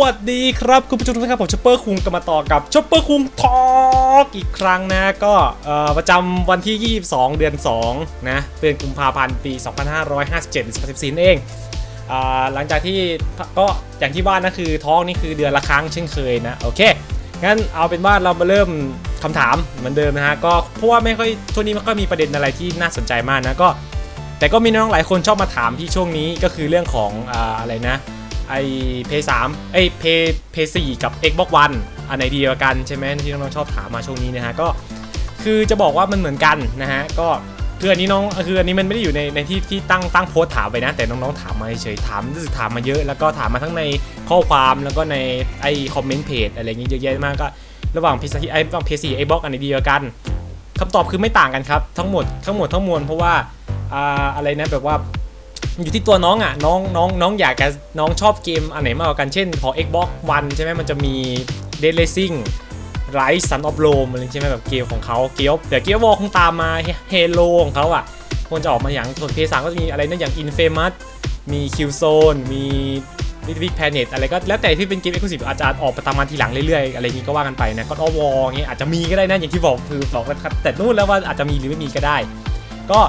วัสดีครับคุณผู้ชมทุกท่านครับผมชอปเปอร์คุงกลับมาต่อกับชอปเปอร์คุงทอกอีกครั้งนะก็ประจำวันที่ 22 เดือน 2 นะเดือนกุมภาพันธ์ปี 2557หรือ2014เองอ่าหลังจากที่ก็อย่างที่บ้านนะคือท้องนี่คือเดือนละครั้งเช่นเคยนะโอเคงั้นเอาเป็นว่าเรามาเริ่มคำถามเหมือนเดิมนะฮะก็เพราะว่าไม่ค่อยช่วงนี้มันก็มีประเด็นอะไรที่น่าสนใจมากนะก็ แต่ก็มีน้องหลายคนชอบมาถามที่ช่วงนี้ก็คือเรื่องของออะไรนะ ไอเพย์สามไอเพย์เพย์สี่กับ Xbox One อันไหนดีกว่ากันใช่ไหมที่น้องๆชอบถามมาช่วงนี้นะฮะก็คือจะบอกว่ามันเหมือนกันนะฮะก็คืออันนี้น้องคืออันนี้มันไม่ได้อยู่ในในที่ที่ตั้งตั้งโพสต์ถามไปนะ แต่น้องๆถามมาเฉยๆถามรู้สึกถามมาเยอะแล้วก็ถามมาทั้งในข้อความแล้วก็ในไอคอมเมนต์เพจอะไรอย่างเงี้ยเยอะแยะมากก็ ระหว่างเพย์สี่ไอระหว่างเพย์สี่ไอบ็อกอันไหนดีกว่ากันคำตอบคือไม่ต่างกันครับทั้งหมดทั้งหมดทั้งมวลเพราะว่าอ่าอะไรนะแบบว่า อยู่ที่ตัวน้องอะน้องน้องน้องอยากจะน้องชอบเกมอันไหนมากกว่ากันเช่นขอ Xbox One ใช่ไหมมันจะมี Dead Racing Rise Sun of Rome อะไรใช่ไหมแบบเกมของเขาเกียวเดี๋ยวเกียววอลคงตามมา Halo ของเขาอะควรจะออกมาอย่างส่วน PS3 ก็จะมีอะไรนะอย่าง Infamous มี Killzone มี Little Big Planet อะไรก็แล้วแต่ที่เป็นเกม Exclusive อาจจะออกไปตามมาทีหลังเรื่อยๆ อะไรนี้ก็ว่ากันไปนะก็อวอเงี้ยอาจจะมีก็ได้นะอย่างที่บอกคือบอกแล้วครับแต่นู่นแล้วว่าอาจจะมีหรือไม่มีก็ได้ ก็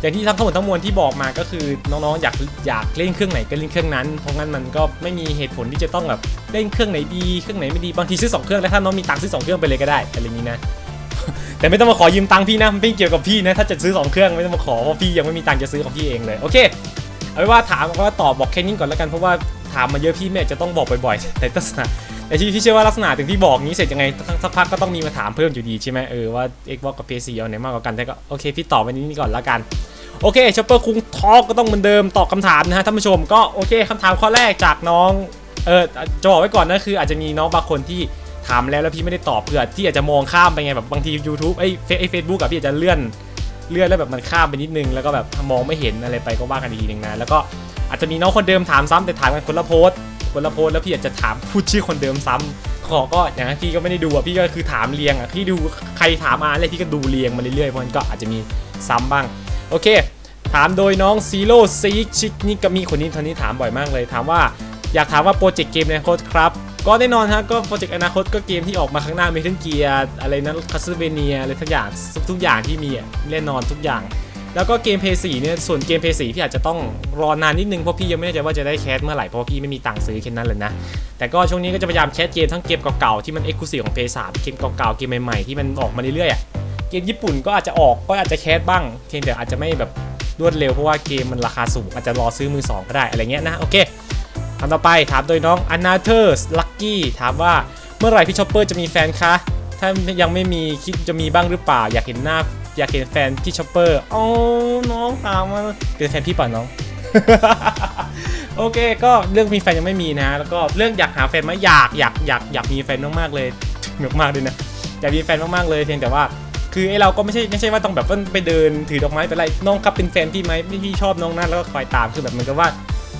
อย่างที่ทั้งหมดทั้งมวลที่บอกมาก็คือน้องๆอยากอยากเล่นเครื่องไหนก็เล่นเครื่องนั้น เพราะงั้นมันก็ไม่มีเหตุผลที่จะต้องแบบเล่นเครื่องไหนดีเครื่องไหนไม่ดีบางทีซื้อสองเครื่องแล้วถ้าน้องมีตังค์ซื้อสองเครื่องไปเลยก็ได้อะไรอย่างนี้นะแต่ไม่ต้องมาขอยืมตังค์พี่นะไม่เกี่ยวกับพี่นะถ้าจะซื้อสองเครื่องไม่ต้องมาขอเพราะพี่ยังไม่มีตังค์จะซื้อของพี่เองเลยโอเคเอาไว้ว่าถามว่าตอบบอกแค่นี้ก่อนแล้วกันเพราะว่าถามมาเยอะพี่แม่จะต้องบอกบ่อยๆแต่ลักษณะ แต่ที่พี่เชื่อว่าลักษณะถึงที่บอกนี้เสร็จยังไงสักพักก็ต้องมีมาถามเพิ่มอยู่ดีใช่ไหมเออว่า Xbox กับ PS4 เอาไหนมากกว่ากันแต่ก็โอเคพี่ตอบไปนี้ก่อนแล้วกันโอเคชอปเปอร์คุงทอกก็ต้องเหมือนเดิมตอบคำถามนะฮะท่านผู้ชมก็โอเคคำถามข้อแรกจากน้องเออจะบอกไว้ก่อนนะคือ อาจจะมีน้องบางคนที่ถามแล้วแล้วพี่ไม่ได้ตอบเผื่อที่อาจจะมองข้ามไปไงแบบบางที YouTube ไอ้เฟซไอ้เฟซบุ๊กอะพี่อาจจะเลื่อนเลื่อนแล้วแบบมันข้ามไปนิดนึงแล้วก็แบบมองไม่เห็นอะไรไปก็ว่ากันอีกทีนึงนะแล้วก็อาจจะมีน้องคนเดิมถามซ้ำแต่ถามกันคนละโพสต์ คนละโพสแล้วพี่อาจจะถามพูดชื่อคนเดิมซ้ำขอก็อย่างนั้นพี่ก็ไม่ได้ดูอะพี่ก็คือถามเรียงอะพี่ดูใครถามมาอะไรพี่ก็ดูเรียงมาเรื่อยๆเพราะมันก็อาจจะมีซ้ำบ้าง โอเค ถามโดยน้องซีโร่ซีชิกนี่ก็มีคนนี้คนนี้ถามบ่อยมากเลย ถามว่าอยากถามว่าโปรเจกต์เกมในอนาคตครับก็แน่นอนฮะก็โปรเจกต์อนาคตก็เกมที่ออกมาข้างหน้ามีทั้งเกียร์อะไรนะคาสเวเนียอะไรทุกอย่างทุกอย่างที่มีแน่นอนทุกอย่าง แล้วก็เกมเพย์สี่เนี่ยส่วนเกมเพย์สี่พี่อาจจะต้องรอนานนิดนึงเพราะพี่ยังไม่แน่ใจว่าจะได้แคสเมื่อไหร่เพราะพี่ไม่มีตังค์ซื้อแค่นั้นเลยนะ แต่ก็ช่วงนี้ก็จะพยายามแคสเกมทั้งเกมเก่าๆที่มันเอ็กซ์คลูซีฟของเพย์สามเกมเก่าๆเกมใหม่ๆที่มันออกมาเรื่อยๆอะเกมญี่ปุ่นก็อาจจะออกก็อาจจะแคสบ้างเพียงแต่อาจจะไม่แบบรวดเร็วเพราะว่าเกมมันราคาสูงอาจจะรอซื้อมือสองก็ได้อะไรเงี้ยนะโอเคคำต่อไปถามโดยน้อง a n a t h e r s Lucky ถามว่าเมื่อไหร่พี่ชอปเปอร์จะมีแฟนคะถ้ายังไม่มีคิดจะมีบ้างหรือเปล่าอยากเห็นหน้า อยากเห็นแฟนพี่ชอปเปอร์อ๋อน้องถามมาเป็นแฟนพี่ป่ะน้อง โอเค ก็เรื่องมีแฟนยังไม่มีนะ แล้วก็เรื่องอยากหาแฟนไหมอยากอยากอยากอยากมีแฟนมากๆเลยมากๆเลยนะอยากมีแฟนมากๆเลยเพียงแต่ว่าคือไอเราก็ไม่ใช่ไม่ใช่ว่าต้องแบบว่าไปเดินถือดอกไม้ไปไล่น้องครับเป็นแฟนพี่ไหมพี่พี่ชอบน้องนั่นแล้วก็คอยตามคือแบบมือนกับว่า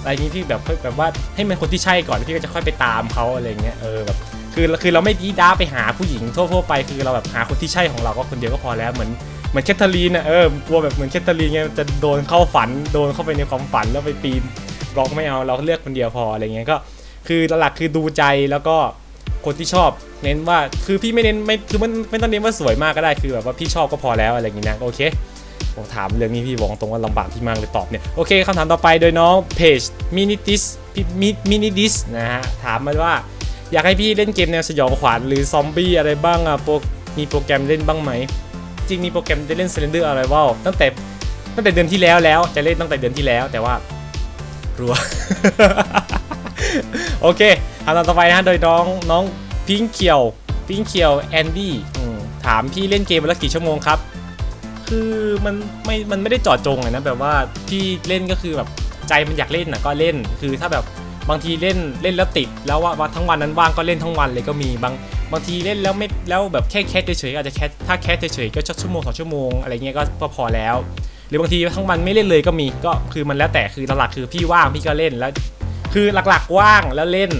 อะไรนี้พี่แบบแบบว่าให้มันคนที่ใช่ก่อนพี่ก็จะค่อยไปตามเขาอะไรเงี้ยเออแบบคือคือเราไม่ดีด้าไปหาผู้หญิงทั่วๆไปคือเราแบบหาคนที่ใช่ของเราก็คนเดียวก็พอแล้วเหมือน เหมือนแคทเธอรีนอะเออกลัวแบบเหมือนแคทเธอรีนไงจะโดนเข้าฝันโดนเข้าไปในความฝันแล้วไปปีนบล็อกไม่เอาเราเลือกคนเดียวพออะไรเงี้ยก็คือหลักคือดูใจแล้วก็คนที่ชอบเน้นว่าคือพี่ไม่เน้นไม่คือมันไม่ต้องเน้นว่าสวยมากก็ได้คือแบบว่าพี่ชอบก็พอแล้วอะไรอย่างงี้นะโอเคผมถามเรื่องนี้พี่บอกตรงว่าลำบากพี่มากเลยตอบเนี่ยโอเคคำถามต่อไปโดยน้องเพจมินิดิสมินิดิสนะฮะถามมาว่า อยากให้พี่เล่นเกมแนวสยองขวัญหรือซอมบี้อะไรบ้างอะโปรมีโปรแกรมเล่นบ้างไหม จริงมีโปรแกรมจะเล่น Slender Arrival ตั้งแต่ตั้งแต่เดือนที่แล้วแล้วจะเล่นตั้งแต่เดือนที่แล้วแต่ว่ารัว โอเคคำถามต่อไปนะโดยน้องน้องพิงเคียวพิงเคียวแอนดี้ถามพี่เล่นเกมวันละกี่ชั่วโมงครับ คือมันไม่ มันไม่ได้จอดจงเลยนะแบบว่าพี่เล่นก็คือแบบใจมันอยากเล่นนะก็เล่น คือถ้าแบบบางทีเล่นเล่นแล้วติด แล้วว่าวันทั้งวันนั้นว่างก็เล่นทั้งวันเลยก็มีบาง บางทีเล่นแล้วไม่แล้วแบบแค่แคสเฉยๆอาจจะแคสถ้าแคสเฉยๆก็ชั่วโมงสองชั่วโมงอะไรเงี้ยก็พอแล้ว หรือบางทีทั้งวันไม่เล่นเลยก็มีก็คือมันแล้วแต่คือหลักๆคือพี่ว่างพี่ก็เล่นแล้ว คือหลักๆว่างแล้วเล่น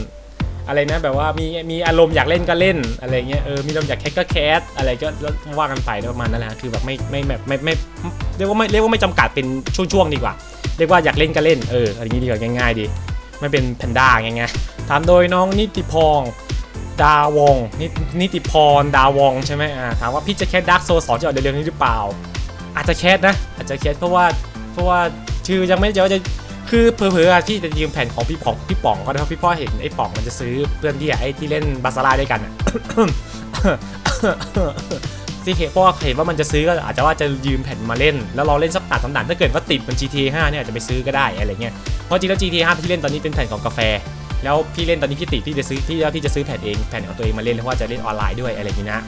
อะไรนะแบบว่ามีมีอารมณ์อยากเล่นก็เล่นอะไรเงี้ยเออมีอารมณ์อยากแคสก็แคสอะไรก็ว่ากันไปประมาณนั้นแหละคือแบบไม่ไม่แบบไม่ไม่เรียกว่าไม่เรียกว่าไม่จำกัดเป็นช่วงๆดีกว่า เรียกว่าอยากเล่นก็เล่นเอออะไรอย่างนี้ดีกว่าง่ายๆดีไม่เป็นแพนด้าไงไงถามโดยน้องนิติพงศ์ ดาวงนินิติพรดาวงใช่ไหมอ่าถามว่าพี่จะแคสดักโซสองจะออกเร็วๆนี้หรือเปล่า อาจจะแคสนะ อาจจะแคสเพราะว่าเพราะว่าชื่อยังไม่เจอว่าจะคือเผลอๆที่จะยืมแผ่นของพี่ป๋องพี่ป๋องก็ได้เพราะพี่พ่อเห็นไอ้ป๋องมันจะซื้อเพื่อนที่ไอ้ที่เล่นบาซาร่าด้วยกันอะที่เห็นเพราะว่าเห็นว่ามันจะซื้อก็อาจจะว่าจะยืมแผ่นมาเล่น แล้วเราเล่นสักตัดสองด่านถ้าเกิดว่าติดมัน GTA 5เนี่ยอาจจะไปซื้อก็ได้อะไรเงี้ยเพราะจริงแล้ว GTA 5ที่เล่นตอนนี้เป็นแผ่นของกาแฟ แล้วพี่เล่นตอนนี้พี่ติดที่จะซื้อที่ที่จะซื้อแผ่นเองแผ่นของตัวเองมาเล่นเพราะว่าจะเล่นออนไลน์ด้วยอะไรอย่างนี้นะ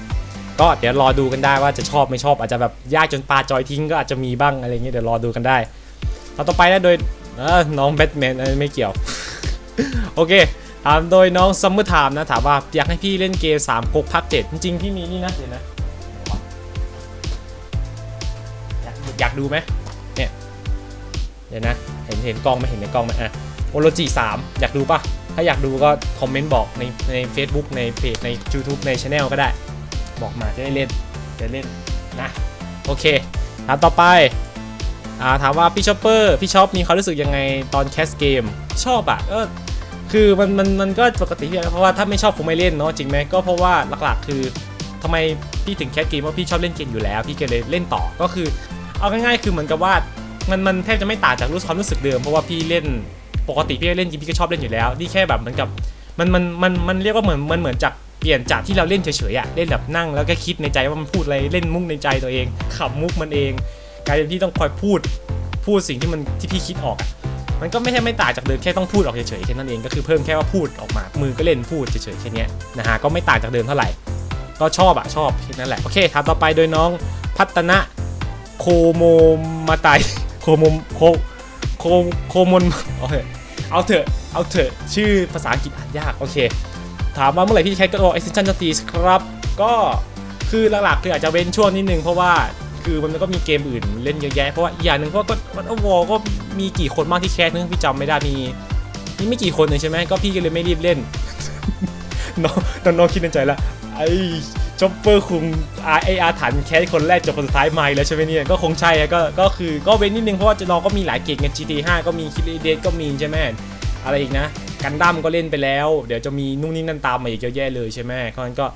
ก็เดี๋ยวรอดูกันได้ว่าจะชอบไม่ชอบอาจจะแบบยากจนปลาจอยทิ้งก็อาจจะมีบ้างอะไรเงี้ยเดี๋ยวรอดูกันได้ตอนต่อไปนะโดยน้องแบทแมนไม่เกี่ยว โอเคถามโดยน้องซัมเมอร์ไทม์นะถามว่าอยากให้พี่เล่นเกม3ก๊กภาค7จริงๆพี่มีนี่นะเดี๋ยวนะอยากอยากดูไหมเนี่ยเดี๋ยวนะเห็นเห็นกล้องไหมเห็นในกล้องไหมอะโอโรจิ3อยากดูปะ ถ้าอยากดูก็คอมเมนต์บอกในใน Facebook ในเพจใน YouTube ใน Channel ก็ได้ บอกมาจะได้เล่นจะเล่นนะโอเคถามต่อไปอ่าถามว่าพี่ชอปเปอร์พี่ชอปมีความรู้สึกยังไงตอนแคสเกมชอบอะก็คือมันมันมันก็ปกติเพราะว่าถ้าไม่ชอบคงไม่เล่นเนาะจริงไหมก็เพราะว่าหลักๆ คือทำไมพี่ถึงแคสเกมว่าพี่ชอบเล่นเกมอยู่แล้ว พี่ก็เลยเล่นต่อก็คือ เอาง่ายๆคือเหมือนกับว่ามันมันแทบจะไม่ต่างจากรู้ความรู้สึกเดิมเพราะว่าพี่เล่น ปกติพี่เล่นจริงพี่ก็ชอบเล่นอยู่แล้ว นี่แค่แบบเหมือนกับมันมันมันมันเรียกว่าเหมือนมันเหมือนจากเปลี่ยนจากที่เราเล่นเฉยๆอะเล่นแบบนั่งแล้วก็คิดในใจว่ามันพูดอะไรเล่นมุกในใจตัวเองขับมุกมันเองกลายเป็นพี่ต้องคอยพูดพูดสิ่งที่มันที่พี่คิดออกมันก็ไม่ใช่ไม่ต่างจากเดิมแค่ต้องพูดออกเฉยๆแค่นั้นเองก็คือเพิ่มแค่ว่าพูดออกมา มือก็เล่นพูดเฉยๆแค่นี้นะฮะก็ไม่ต่างจากเดิมเท่าไหร่ ก็ชอบอะชอบแค่นั้นแหละโอเคถามต่อไปโดยน้องพัฒนะโคโมมาไตโคโมโคโคโคมนโอเค เอาเถอะ เอาเถอะ ชื่อภาษาอังกฤษอ่านยาก โอเค ถามว่าเมื่อไหร่พี่จะใช้ก็บอ extension จะตีครับ ก็คือหลักๆคืออาจจะเว้นช่วงนิดนึงเพราะว่าคือมันก็มีเกมอื่นเล่นเยอะแยะเพราะว่าอีกอย่างหนึ่งเพราะก็มันวอก็มีกี่คนมากที่แคสนึงพี่จำไม่ได้มีมีไม่กี่คนเลยใช่ไหมก็พี่ก็เลยไม่รีบเล่นน้องน้องน้องคิดในใจละไอ้ จ็อปเปอร์คุงอาไออาถรรพ์แคสคนแรกจบคนสุดท้ายไม่แล้วใช่ไหมเนี่ยก็คงใช่ก็ก็คือก็เว้นนิดนึงเพราะว่าน้องก็มีหลายเกมกัน GT 5ก็มีคิดเดก็มีใช่ไหมอะไรอีกนะ กันดั้มก็เล่นไปแล้ว เดี๋ยวจะมีนู่นนี่นั่นตามมาอีกเยอะแยะเลยใช่ไหมเพราะฉะนั้นก็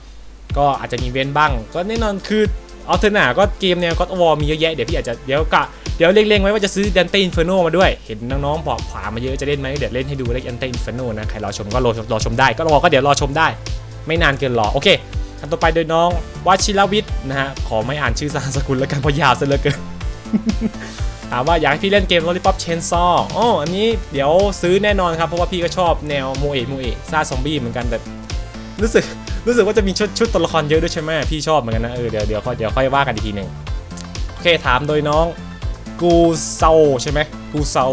ก็อาจจะมีเว้นบ้าง ก็แน่นอนคือเอาเทอร์นาก็เกมแนวก็วอมีเยอะแยะเดี๋ยวพี่อาจจะเดี๋ยวกะเดี๋ยวเล็งๆไว้ว่าจะซื้อ Dante Inferno มาด้วย เห็นน้องๆบอกขวามาเยอะจะเล่นไหมเดี๋ยวเล่นให้ดูเลย Dante Inferno นะใครรอชมก็รอรอชมได้ก็รอก็เดี๋ยวรอชมได้ ไม่นานเกินรอโอเค อันต่อไปโดยน้องวชิรวิทย์นะฮะ ขอไม่อ่านชื่อสานสกุลแล้วกันเพราะยาวซะเหลือเกินถามว่าอยากให้พี่เล่นเกม Lollipop Chainsaw อ๋ออันนี้เดี๋ยวซื้อแน่นอนครับ เพราะว่าพี่ก็ชอบแนวโมเอะโมเอะซาซอมบี้เหมือนกันแต่รู้สึกรู้สึกว่าจะมีชุดชุดตัวละครเยอะด้วยใช่ไหมพี่ชอบเหมือนกันนะเออเดี๋ยวเดี๋ยวค่อยเดี๋ยวค่อยว่ากันอีกทีหนึ่งโอเคถามโดยน้องกูเซาใช่ไหมกูเซา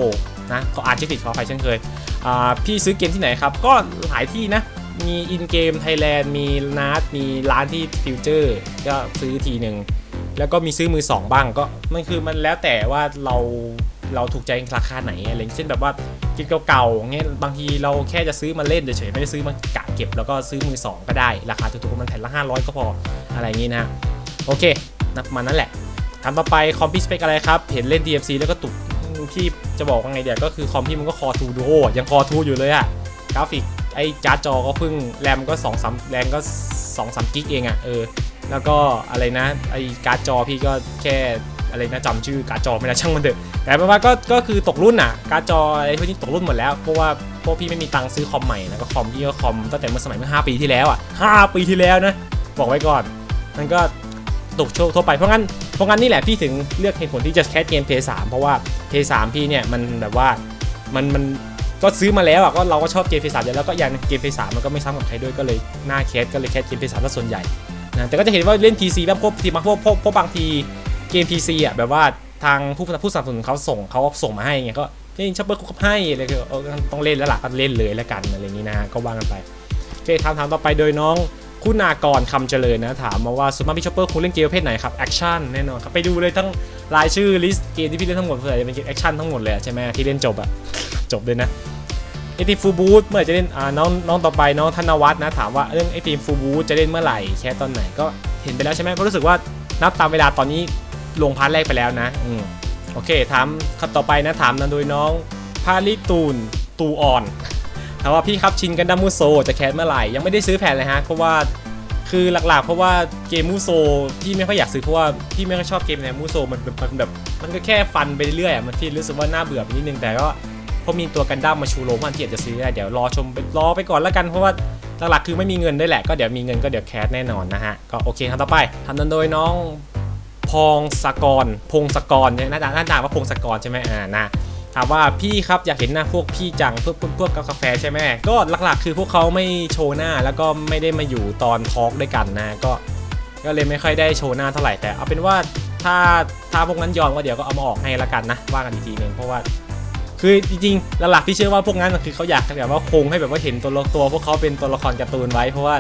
นะเขาอ่านชื่อผิดขออภัยเช่นเคยอ่าพี่ซื้อเกมที่ไหนครับ ก็หลายที่นะ มีอินเกมไทยแลนด์มีนาร์มีร้านที่ฟิวเจอร์ก็ซื้อทีหนึ่งแล้วก็มีซื้อมือสองบ้างก็มันคือมันแล้วแต่ว่าเราเราถูกใจราคาไหนอะไรเช่นแบบว่าเกมเก่าๆเงี้ยบางทีเราแค่จะซื้อมาเล่นเฉยๆไม่ได้ซื้อมากะเก็บ แล้วก็ซื้อมือสองก็ได้ ราคาถูกๆมันแผ่นละ500 ก็พออะไรอย่างงี้นะโอเคนับมานั่นแหละถามต่อไปคอมพิสเปคอะไรครับ เห็นเล่น DMC แล้วก็ตุกพี่จะบอกว่าไงเดี๋ยวก็คือคอมพี่มันก็คอทูดูโอยังคอทูอยู่เลยอะกราฟิก อ้การ์ดจอก็เพิ่งแรมก็2 3แรมก็2 3กิกเองอะเออแล้วก็อะไรนะไอ้การ์ดจอพี่ก็แค่อะไรนะจำชื่อการ์ดจอไม่ได้ช่างมันเถอะแต่เป็นว่าก็ก็คือตกรุ่นอะ การ์ดจออะไรพวกนี้ตกรุ่นหมดแล้วเพราะว่าพวกพี่ไม่มีตังค์ซื้อคอมใหม่นะก็คอมพี่ก็คอมตั้งแต่เมื่อสมัยเมื่อ5ปีที่แล้วอะ5ปีที่แล้วนะบอกไว้ก่อนมันก็ตกโชคทั่วไปเพราะงั้นเพราะงั้นนี่แหละพี่ถึงเลือกเหตุผลที่จะแคสเกม p 3เพราะว่า p 3พี่เนี่ยมันแบบว่ามันมัน ก็ซื้อมาแล้วอะก็เราก็ชอบเกม p 3อยู่แล้วก็อย่างเกมเฟซสามมันก็ไม่ซ้ำกับใครด้วยก็เลยหน้าแคสก็เลยแคสเกม p 3ซะส่วนใหญ่นะแต่ก็จะเห็นว่าเล่น PC แล้วพวกทีมาพวกพวกพวกบางทีเกม PC อะแบบว่าทางผู้ผู้สนับสนุนเขาส่งเขาส่งมาให้ไงก็เล่นชัปเปอร์คุกให้อะไรก็ต้องเล่นแล้วล่ะก็เล่นเลยแล้วกันอะไรอย่างนี้นะก็ว่ากันไปโอเคถามถามต่อไปโดยน้อง คุณากรคำเจริญนะถามมาว่าส่วนมาพี่ชัปเปอร์คุณเล่นเกมประเภทไหนครับแอคชั่นแน่นอนครับไปดูเลยทั้งรายชื่อลิสต์เกมที่พี่เล่นทั้งหมดส่วนใหญ่จะเป็นเกมแอคชั่นทั้งหมดเลยใช่ไหมที่เล่นจบอะจบเลยนะไอทีฟูบูธเมื่อจะเล่นอ่าน้องน้องต่อไปน้องธนวัฒน์นะถามว่าเรื่องไอทีฟูบูธจะเล่นเมื่อไหร่แค่ตอนไหนก็เห็นไปแล้วใช่ไหมก็รู้สึกว่านับตามเวลาตอนนี้ลงพาร์ทแรกไปแล้วนะอืมโอเคถามคำต่อไปนะถามนะโดยน้องพาลิตูนตูอ่อน ถามว่าพี่ครับชินกันดัมมูโซจะแคสเมื่อไหร่ยังไม่ได้ซื้อแผ่นเลยฮะเพราะว่าคือหลักๆ เพราะว่าเกมมูโซพี่ไม่ค่อยอยากซื้อเพราะว่าพี่ไม่ค่อยชอบเกมในมูโซมันมันแบบมันก็แค่ฟันไปเรื่อยๆอะมันพี่รู้สึกว่าน่าเบื่อไปนิดนึงแต่ก็พอมีตัวกันดั้มมาชูโรงพันที่อยากจะซื้อได้เดี๋ยวรอชมรอไปก่อนแล้วกันเพราะว่าหลักๆคือไม่มีเงินด้วยแหละก็เดี๋ยวมีเงินก็เดี๋ยวแคสแน่นอนนะฮะก็โอเคทำต่อไปทำนั้นโดยน้องพองสกรพงศกรใช่ไหมหน้าตาหน้าตาว่าพงศกรใช่ไหมอ่านะามว่าพี่ครับอยากเห็นหน้าพวกพี่จังพวกพวกพวกกาแฟใช่ไหมก็หลักๆ คือพวกเขาไม่โชว์หน้าแล้วก็ไม่ได้มาอยู่ตอนทอล์กด้วยกันนะก็ก็เลยไม่ค่อยได้โชว์หน้าเท่าไหร่แต่เอาเป็นว่าถ้าถ้าพวกนั้นยอมก็เดี๋ยวก็เอามาออกให้ละกันนะว่ากันอีกทีหนึงเพราะว่า คือจริงๆหลักๆที่เชื่อว่าพวกนั้นคือเขาอยากแบบว่าคงให้แบบว่าเห็นตัวละตัวพวกเขาเป็นตัวละครการ์ตูนไว้เพราะว่า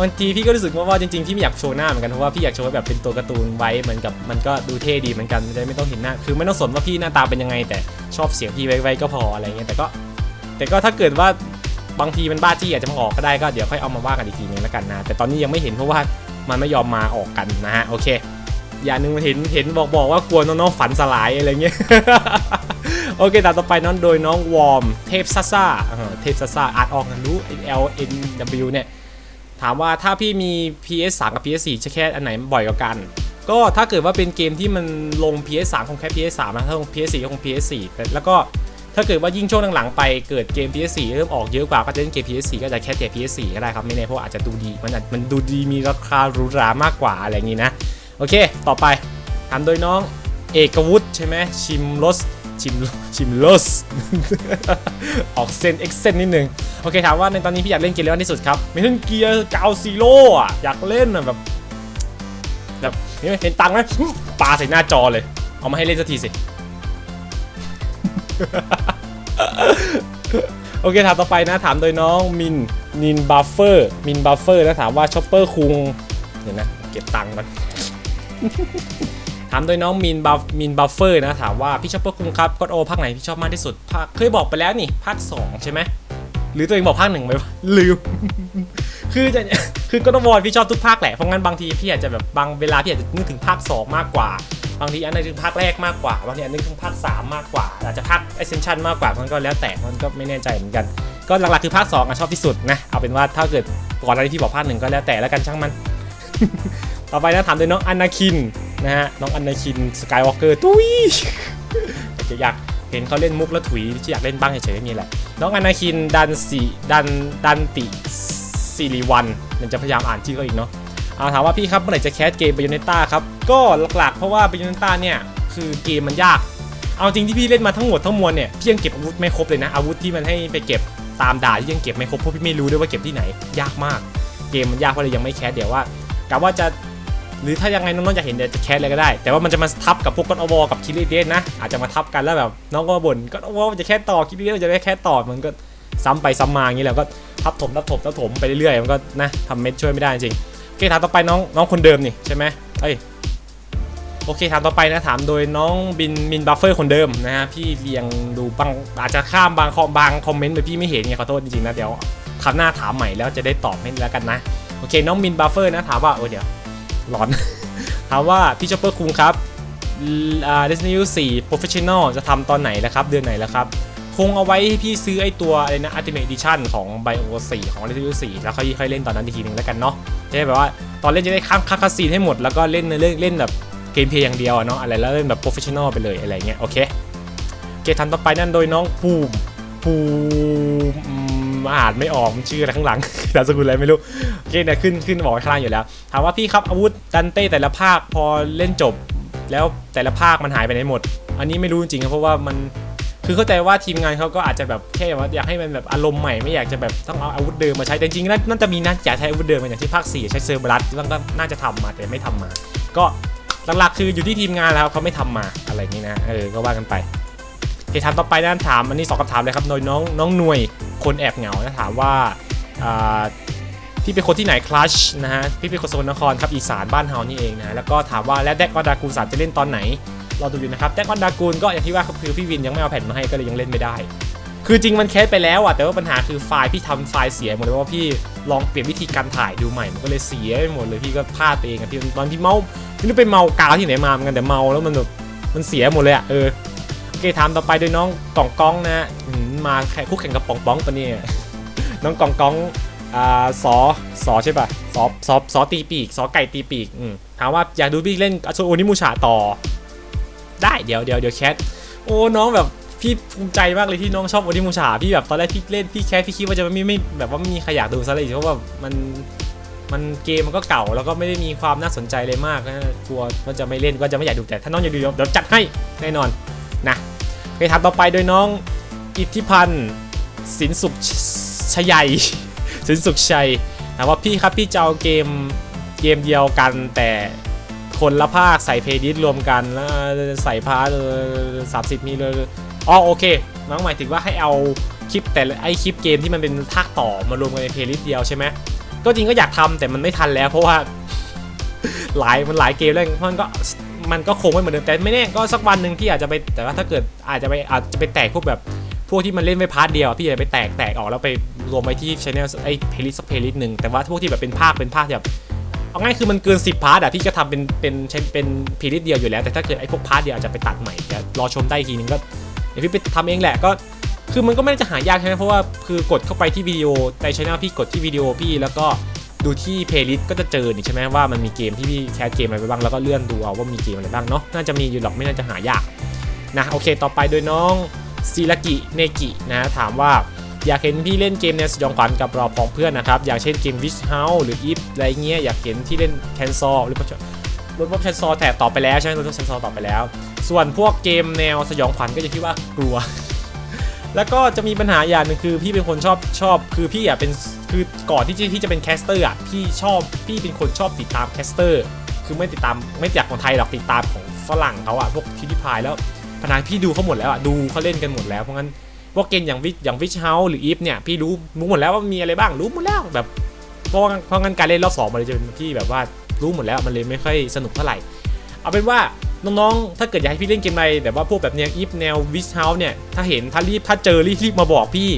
บางทีพี่ก็รู้สึกว่าว่าจริงๆที่ไม่อยากโชว์หน้าเหมือนกันเพราะว่าพี่อยากโชว์แบบเป็นตัวการ์ตูนไว้เหมือนกับมันก็ดูเท่ดีเหมือนกันจะไม่ต้องเห็นหน้า คือไม่ต้องสนว่าพี่หน้าตาเป็นยังไง แต่ชอบเสียงพี่ไว้ๆก็พออะไรเงี้ยแต่ก็ แต่ก็ถ้าเกิดว่าบางทีมันบ้าจี้อยากจะมาออกก็ได้ก็เดี๋ยวค่อยเอามาว่ากันอีกทีนึงแล้วกันนะแต่ตอนนี้ยังไม่เห็นเพราะว่ามันไม่ยอมมาออกกันนะฮะโอเค อย่างหนึ่งเห็นเห็นบอกบอกว่ากลัวน้องๆฝันสลายอะไรเงี้ยโอเคตามต่อไปน้องโดยน้องวอร์มเทพซ่าซ่าเออเทพซ่าซ่าอ่านออกกันรู้ L N W เนี่ย ถามว่าถ้าพี่มี PS 3 กับ PS 4 จะแค่อันไหนบ่อยกว่ากัน ก็ถ้าเกิดว่าเป็นเกมที่มันลง PS 3 คงแค่ PS 3 นะถ้าลง PS 4 ก็คง PS 4 แล้วก็ถ้าเกิดว่ายิ่งช่วงหลังๆไปเกิดเกม PS 4 เริ่มออกเยอะกว่าก็จะเล่นเกม PS 4 ก็จะแค่แต่ PS 4 ก็ได้ครับไม่แน่เพราะอาจจะดูดีมันอาจมันดูดีมีราคาหรูหรามากกว่าอะไรอย่างนี้นะ โอเค ต่อไปถามโดยน้องเอกวุฒิใช่ไหมชิมรส ชิมชิมรสออกเส้นเอ็กเซนนิดนึง โอเคถามว่าในตอนนี้พี่อยากเล่นเกมอะไรที่สุดครับไม่ใช่เกียร์กาวซีโร่อะอยากเล่นอะแบบแบบนี่เห็นตังไหมปาใส่หน้าจอเลย เอามาให้เล่นสักทีสิ โอเคถามต่อไปนะถามโดยน้องมินนินบัฟเฟอร์มินบัฟเฟอร์แล้วถามว่าชอปเปอร์คุงเดี๋ยวนะ เก็บตังค์มัน ถามโดยน้องมินบัฟมินบัฟเฟอร์นะ ถามว่าพี่ชอปเปอร์คุงครับก็โอภาคไหนพี่ชอบมากที่สุดภาคเคยบอกไปแล้วนี่ภาค 2 ใช่ไหมหรือตัวเองบอกภาคหนึ่งไปวะลืม คือจะคือก็ต้องวอนพี่ชอบทุกภาคแหละเพราะงั้นบางทีพี่อาจจะแบบบางเวลาพี่อาจจะนึกถึงภาค 2 มากกว่า บางทีอันนึกถึงภาคแรกมากกว่าบางทีอันนึกถึงภาค 3 มากกว่า อาจจะภาค Ascension มากกว่ามันก็แล้วแต่มันก็ไม่แน่ใจเหมือนกัน ก็หลักๆคือภาค2อะชอบที่สุดนะเอาเป็นว่าถ้าเกิดก่อนหน้านี้พี่บอกภาคหนึ่งก็แล้วแต่แล้วกันช่างมัน ต่อไปนะถามโดยน้องอนาคินนะฮะน้องอนาคินสกายวอล์กเกอร์ตุ้ยจะอยากเห็นเขาเล่นมุกแล้วถุยที่อยากเล่นบ้างเฉยๆไม่แหละ น้องอนาคินดันสีดันดันติสิริวันมันจะพยายามอ่านชื่อเขาอีกเนาะเอาถามว่าพี่ครับเมื่อไหร่จะแคสเกมบ a y o n e t t a ครับ ก็หลักๆ เพราะว่าบ a y o n e t t a เนี่ย คือเกมมันยาก เอาจริงที่พี่เล่นมาทั้งหมดทั้งมวลเนี่ยพี่ยังเก็บอาวุธไม่ครบเลยนะ อาวุธที่มันให้ไปเก็บตามด่านที่ยังเก็บไม่ครบเพราะพี่ไม่รู้ด้วยว่าเก็บที่ไหน ยากมาก เกมมันยากเพราะเลยยังไม่แคสเดี๋ยวว่ากะว่าจะ หรือถ้ายังไงน้องๆอยากเห็นเดี๋ยวจะแคสเลยก็ได้ แต่ว่ามันจะมาทับกับพวกก็อวกับคิริเดนนะ อาจจะมาทับกันแล้วแบบน้องก็บ่นก็อวมันจะแค่ต่อคิริเดนจะได้แค่ต่อมันก็ซ้ำไปซ้ำมาอย่างนี้แหละก็ทับถมทับถมทับถมไปเรื่อยๆมันก็นะทำเม็ดช่วยไม่ได้จริงโอเคถามต่อไปน้องน้องคนเดิมนี่ใช่ไหมเอ้ยโอเคถามต่อไปนะถามโดยน้องบินมินบัฟเฟอร์คนเดิมนะฮะพี่เรียงดูบางอาจจะข้ามบางคอบางคอมเมนต์ไปพี่ไม่เห็นไงขอโทษจริงๆนะเดี๋ยวคราวหน้าถามใหม่แล้วจะได้ตอบให้แล้วกันนะโอเคน้องมินบัฟเฟอร์นะถามว่าโอ้เดี๋ยว ร้อน ถามว่าพี่ชอปเปอร์คุงครับอ่า Resident Evil 4 Professional จะทำตอนไหนแล้วครับ เดือนไหนแล้วครับ คงเอาไว้ให้พี่ซื้อไอตัวอะไรนะ Ultimate Edition ของ Bio 4ของ Resident Evil 4แล้วค่อยค่อยเล่นตอนนั้นอีกทีหนึงแล้วกันเนาะจะได้แบบว่าตอนเล่นจะได้ข้ามคัสซีนให้หมดแล้วก็เล่นเล่นเล่นแบบเกมเพลย์อย่างเดียวเนาะอะไรแล้วเล่นแบบ Professional ไปเลยอะไรเงี้ยโอเคโอเคทันต่อไปนั่นโดยน้องปูมปูม อ่านไม่ออกมันชื่ออะไรข้างหลังนามสกุลอะไรไม่รู้โอเคเนี่ยขึ้นขึ้นบอกว้ข้างล่างอยู่แล้วถามว่าพี่ครับอาวุธดันเต้แต่ละภาคพอเล่นจบ แล้วแต่ละภาคมันหายไปไหนหมด อันนี้ไม่รู้จริงครับเพราะว่ามันคือเข้าใจว่าทีมงานเขาก็อาจจะแบบแค่ว่าอยากให้มันแบบอารมณ์ใหม่ไม่อยากจะแบบต้องเอาอาวุธเดิมมาใช้แต่จริงๆน่าน่าจะมีนะอยากใช้อาวุธเดิมมาอย่างที่ภาค4ใช้เซอร์บรัสมันก็น่าจะทำมาแต่ไม่ทำมา ก็หลักๆคืออยู่ที่ทีมงานแล้วเขาไม่ทำมาอะไรอย่างนี้นะเออก็ว่ากันไป คถามต่อไปนะถามอันนี้สองคำถามเลยครับโดยน้องน้องหน่วยคนแอบเหงานะถามว่าพี่เป็นคนที่ไหนคลัชนะฮะพี่เป็นคนสกลนครครับอีสานบ้านเฮานี่เองนะแล้วก็ถามว่าแล้วแดกออนดากูสามจะเล่นตอนไหนรอดูอยู่นะครับแดกออนดากูก็อย่างที่ว่าคือพี่วินยังไม่เอาแผ่นมาให้ก็เลยยังเล่นไม่ได้ คือจริงมันแคสไปแล้วอะแต่ว่าปัญหาคือไฟล์พี่ทำไฟล์เสียหมดเลยเพราะว่าพี่ลองเปลี่ยนวิธีการถ่ายดูใหม่มันก็เลยเสียไปหมดเลยพี่ก็พลาดเองอะพี่ตอนพี่เมาไม่รู้ไปเมากาวที่ไหนมาเหมือนกันแต่เมาแล้วมันแบบมันเสียหมดเลยอะเออ เคถามต่อไปโดยน้องกล่องก้องนะฮะมาแข่งคู่แข่งกับปองปองตัวนี้น้องกองกองอ่าสอสอใช่ป่ะสอสอสอตีปีกสอไก่ตีปีกถามว่าอยากดูพี่เล่นอ o โอนิมูชาต่อ ได้เดี๋ยวเดี๋ยวเดี๋ยวแคทโอ้น้องแบบพี่ภูมิใจมากเลยที่น้องชอบโอนิมูชาพี่แบบตอนแรกพี่เล่นพี่แคทพี่คิดว่าจะไม่ไม่แบบว่าไม่มีใครอยากดูซะเลยเพราะว่ามันมันเกมมันก็เก่าแล้วก็ไม่ได้มีความน่าสนใจเลยมากนะกลัวว่าจะไม่เล่นก็จะไม่อยากดูแต่ถ้าน้องอยากดูเดี๋ยวจัดให้แน่นอนนะ ไปถามต่อไปโดยน้องอิทธิพันธ์สินสุขชัยสินสุขชัยถามว่าพี่ครับพี่จะเอาเกมเกมเดียวกันแต่คนละภาคใส่เพลย์ลิสต์รวมกันแล้วใส่พาร์ทสามสิบมีเลยอ๋อโอเคน้องหมายถึงว่าให้เอาคลิปแต่ไอคลิปเกมที่มันเป็นภาคต่อมารวมกันในเพลย์ลิสต์เดียวใช่ไหมก็จริงก็อยากทำแต่มันไม่ทันแล้วเพราะว่าหลายมันหลายเกมแล้วมันก็ มันก็คงไม่เหมือนเดิมแต่ไม่แน่ก็สักวันหนึ่งที่อาจจะไปแต่ว่าถ้าเกิดอาจจะไปอาจจะไปแตกพวกแบบพวกที่มันเล่นไว้พาร์ทเดียวพี่จะไปแตกแตกออกแล้วไปรวมไว้ที่ช anel ไอ้เพลย์ลิสต์เพลย์ลิสต์หนึ่งแต่ว่าพวกที่แบบเป็นภาคเป็นภาคแบบเอาง่ายคือมันเกิน 10 พาร์ทอะพี่ก็ทำเป็นเป็นใช้เป็นเพลย์ลิสต์เดียวอยู่แล้ว แต่ถ้าเกิดไอ้พวกพาร์ทเดียวอาจจะไปตัดใหม่เดี๋ยวรอชมได้อีกทีนึงก็เดี๋ยวพี่ไปทำเองแหละก็คือมันก็ไม่ได้จะหายากใช่ไหมเพราะว่าคือกดเข้าไปที่วิดีโอในช anel พี่กดที่วิดีโอพี่แล้วก็ ดูที่เพลย์ลิสต์ก็จะเจอนี่ใช่ไหมว่ามันมีเกมที่พี่แคสเกมอะไรไปบ้างแล้วก็เลื่อนดูเอาว่ามีเกมอะไรบ้างเนาะน่าจะมีอยู่หรอกไม่น่าจะหายากนะโอเคต่อไปโดยน้องซีรากิเนกินะถามว่าอยากเห็นพี่เล่นเกมแนวสยองขวัญกับเราพองเพื่อนนะครับ อย่างเช่นเกม Witch House หรือ If อะไรเงี้ยอยากเห็นที่เล่นแคนซอหรือรถพวกแคนซอแต่ตอไปแล้วใช่ไหมรถพวกแคนซอตอบไปแล้ว ส่วนพวกเกมแนวสยองขวัญก็จะคิดว่ากลัว แล้วก็จะมีปัญหาอย่างหนึ่งคือพี่เป็นคนชอบชอบ คือพี่อะเป็น คือก่อนที่จะพี่จะเป็นแคสเตอร์อะพี่ชอบพี่เป็นคนชอบติดตามแคสเตอร์คือไม่ติดตามไม่จากของไทยหรอกติดตามของฝรั่งเขาอะพวกคิดิพายแล้วพนักพี่ดูเขาหมดแล้วอะดูเขาเล่นกันหมดแล้วเพราะงั้นพวกเกมอย่างวิอย่างวิชเฮาหรืออีฟเนี่ยพี่รู้รู้หมดแล้วว่ามีอะไรบ้างรู้หมดแล้วแบบเพราะเพราะงั้นการเล่นรอบสองมันเลยจะเป็นพี่แบบว่ารู้หมดแล้วมันเลยไม่ค่อยสนุกเท่าไหร่เอาเป็นว่าน้องๆ ถ้าเกิดอยากให้พี่เล่นเกมอะไรแบบว่าพวกแบบแนวอีฟแนววิชเฮาเนี่ยถ้าเห็นถ้ารีบถ้าเจอรีบรีบมาบอกพี่